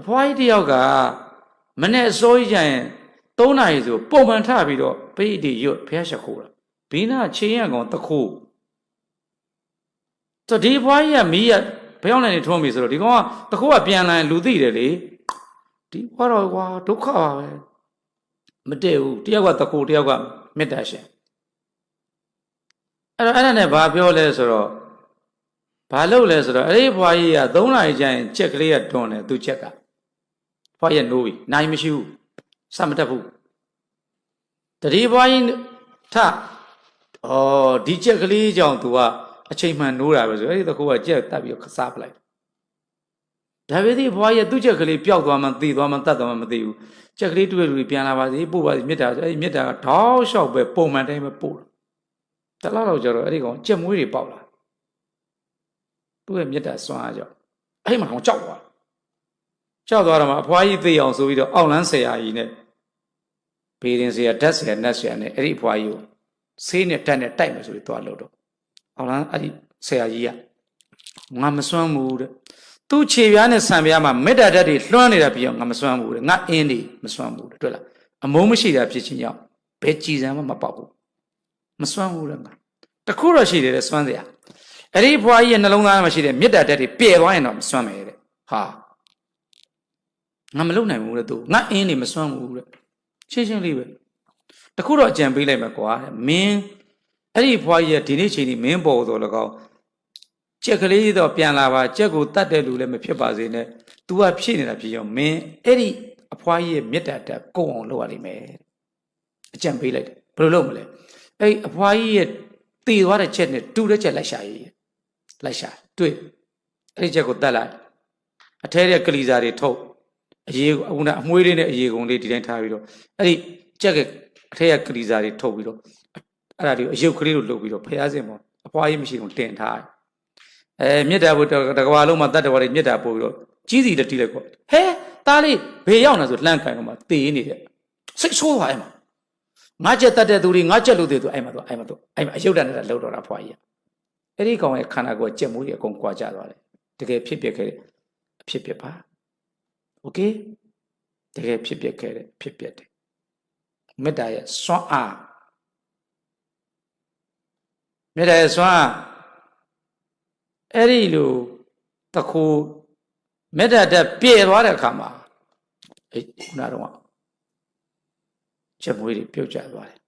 အဖွားကြီးတယောက်ကမနဲ့အစိုးရရင်3နာရီဆိုပုံမှန်ထပြီးတော့ပိဋိရွတ်ဖះရှခိုးတာဘီနာချင်းရကောင်တခိုးဆိုဒီအဖွားကြီးကမီးရဘယ်အောင်လဲနေထုံးပြီဆိုတော့ဒီကောင်ကတခိုးကပြန်လာရင်လူသိတယ်လေဒီဘွားတော့ကွာဒုက္ခပါပဲမတည့်ဘူးတယောက်ကတခိုးတယောက်ကမေတ္တာရှင်အဲ့တော့အဲ့ဒါနဲ့ဘာပြောလဲဆိုတော့ဘာလုပ်လဲဆိုတော့အဲ့ဒီဘွားကြီးက3နာရီကျရင်ချက်ကလေးကတွန်းတယ်သူချက်က ဘွားရဲ့နိုးပြီနိုင်မရှိဘူးစမတက်ဘူးတတိဘွားကြီးထဩဒီချက်ကလေးကြောင့် तू ကအချိန်မှန်နိုးတာပဲဆိုအဲ့ဒီတကူကကြက်တက်ပြီးခစားပလိုက်ဒါပေမဲ့ဘွားရဲ့သူ့ချက်ကလေးပျောက်သွားမှသိသွားမှတတ်သွားမှမသိဘူးချက်ကလေးတွေ့လူပြန်လာပါစေပို့ပါစေမြစ်တာဆိုအဲ့ဒီမြစ်တာကထောက်လျှောက်ပဲပုံမှန်တိုင်းပဲပို့တယ်တလောက်တော့ကျတော့အဲ့ဒီကောင်ကြက်မွေးတွေပေါက်လာသူ့ရဲ့မြစ်တာစွမ်းအားကြောင့်အဲ့မှာကောင်ကြောက်သွား ကြောက်သွားတော့မှအဖွားကြီးသိအောင်ဆိုပြီးတော့အောက်လန်းဆရာကြီးနဲ့ဘေးရင်ဆရာဓာတ်ဆရာနတ်ဆရာနဲ့အဲ့ဒီအဖွားကြီးကိုဆေးနဲ့ဓာတ်နဲ့တိုက်မယ်ဆိုပြီးသွားလို့တော့အောက်လန်းအဲ့ဒီဆရာကြီးကငါမစွမ်းဘူးတဲ့သူ့ခြေပြားနဲ့ဆံပြားမှာမေတ္တာဓာတ်တွေလွှမ်းနေတာပြီးတော့ငါမစွမ်းဘူးတဲ့ငါအင်းတွေမစွမ်းဘူးတဲ့တွေ့လားအမုန်းမရှိတာဖြစ်ချင်းကြောင့်ဘယ်ကြည်စံမှမပေါက်ဘူးမစွမ်းဘူးတဲ့ငါတခုတော့ရှိတယ်တဲ့စွမ်းစရာအဲ့ဒီဘွားကြီးရဲ့နှလုံးသားမှာရှိတဲ့မေတ္တာဓာတ်တွေပြည့်သွားရင်တော့မစွမ်းမယ်တဲ့ဟာ ငါမလုပ်နိုင်ဘူးတဲ့သူငါအင်းတွေမစွမ်းဘူးတဲ့ရှင်းရှင်းလေးပဲတခုတော့အကြံပေးလိုက်မယ်ကွာတဲ့မင်းအဲ့ဒီဘွားကြီးရဲ့ဒီနေ့ချိန်ဒီမင်းပေါ်တော်လကောက်ကြက်ကလေးတော့ပြန်လာပါကြက်ကိုတတ်တဲ့လူလည်းမဖြစ်ပါစေနဲ့ तू ကဖြစ်နေတာဖြစ်ရောမင်းအဲ့ဒီအဖွားကြီးရဲ့မေတ္တာဓာတ်ကုံအောင်လုပ်ရလိမ့်မယ်အကြံပေးလိုက်တယ်ဘယ်လိုလုပ်မလဲအဲ့အဖွားကြီးရဲ့တည်သွားတဲ့ချက်နဲ့တူတဲ့ချက်လိုက်ရှာရေးလိုက်ရှာတွေ့အဲ့ဒီချက်ကိုတတ်လိုက်အထဲတဲ့ကလီစာတွေထုတ် အရေးအခုနအမွှေးလေးနဲ့အရေးကုန်လေးဒီတိုင်းထားပြီးတော့အဲ့ဒီကြက်ကအထဲကကလီစာတွေထုတ်ပြီးတော့အဲ့ဒါတွေအယုတ်ကလေးလိုလုပ်ပြီးတော့ဖျားစင်ပေါ်အဖွားကြီးမရှိတော့တင်ထားတယ်အဲမြစ်တာဘုတကဘာလုံးမှာတတ်တော်တွေမြစ်တာပို့ပြီးတော့ကြီးစီတတိလိုက်ပေါ့ဟဲသားလေးဘေးရောက်နေဆိုလှမ်းကန်တော့မှတေးနေတဲ့စိတ်ဆိုးသွားအဲ့မှာငါချက်တတ်တဲ့သူတွေငါချက်လို့တဲ့သူအဲ့မှာတော့အဲ့မှာတော့အဲ့မှာအယုတ်တန်နဲ့လှုပ်တော့တာဖွားကြီးအဲ့ဒီကောင်ရဲ့ခန္ဓာကိုယ်ကြက်မှုတွေအကုန်ကွာကြသွားတယ်တကယ်ဖြစ်ပျက်ခဲ့တဲ့အဖြစ်ပျက်ပါ โอเคတကယ်ဖြစ်ပျက်ခဲ့တဲ့ဖြစ်ပျက်တယ်မေတ္တာရဲ့စွမ်းအားမေတ္တာရဲ့စွမ်းအားအဲ့ဒီလိုတခုမေတ္တာတက်ပြည့်သွားတဲ့အခါမှာအဲ့ခုနတော့ချက်မွေးတွေပြုတ်ကျသွားတယ်